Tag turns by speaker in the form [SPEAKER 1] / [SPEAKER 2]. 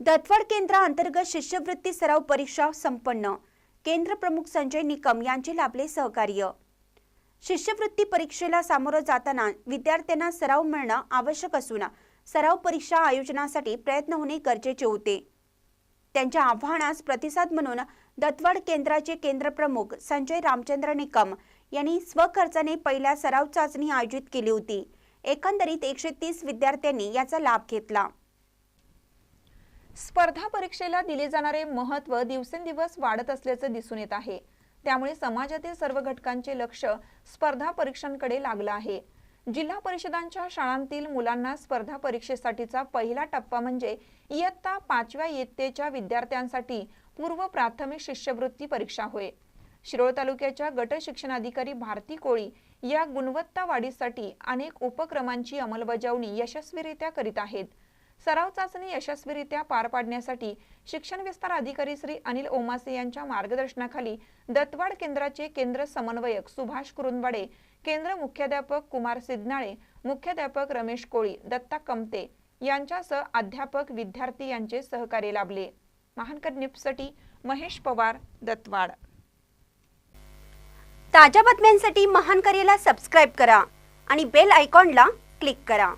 [SPEAKER 1] दत्तवाड केंद्राअंतर्गत शिष्यवृत्ती सराव परीक्षा संपन्न. केंद्र प्रमुख संजय निकम यांचे लाभले सहकार्य. शिष्यवृत्ती परीक्षेला सामोरं जाताना विद्यार्थ्यांना सराव मिळणं आवश्यक असून सराव परीक्षा आयोजनासाठी प्रयत्न होणे गरजेचे होते. त्यांच्या आव्हानास प्रतिसाद म्हणून दत्तवाड केंद्राचे केंद्रप्रमुख संजय रामचंद्र निकम यांनी स्वखर्चाने पहिल्या सराव चाचणी आयोजित केली होती. एकंदरीत एकशे तीस विद्यार्थ्यांनी याचा लाभ घेतला.
[SPEAKER 2] स्पर्धा परीक्षेला दिले जाणारे महत्त्व दिवसेंदिवस वाढत असल्याचं दिसून येत आहे. त्यामुळे समाजातील सर्व घटकांचे लक्ष स्पर्धा परीक्षांकडे लागलं आहे. जिल्हा परिषदांच्या शाळांतील मुलांना स्पर्धा परीक्षेसाठीचा पहिला टप्पा म्हणजे इयत्ता पाचव्या इयत्तेच्या विद्यार्थ्यांसाठी पूर्व प्राथमिक शिष्यवृत्ती परीक्षा होय. शिरोळ तालुक्याच्या गट शिक्षणाधिकारी भारती कोळी या गुणवत्ता वाढीसाठी अनेक उपक्रमांची अंमलबजावणी यशस्वीरित्या करीत आहेत. सराव चाचणी यशस्वीरित्या पार पाडण्यासाठी शिक्षण विस्तार अधिकारी श्री अनिल ओमासे यांच्या मार्गदर्शनाखाली दत्तवाड केंद्राचे केंद्र समन्वयक सुभाष कुरुंदवाडे केंद्र मुख्याध्यापक कुमार सिद्धनाळे मुख्याध्यापक रमेश कोळी दत्ता कमते यांच्यासह अध्यापक विद्यार्थी यांचे सहकार्य लाभले. महानकर न्यूजसाठी महेश पवार दत्तवाड.
[SPEAKER 1] ताज्या बातम्यांसाठी महान करेला सबस्क्राईब करा आणि बेल आयकॉनला क्लिक करा.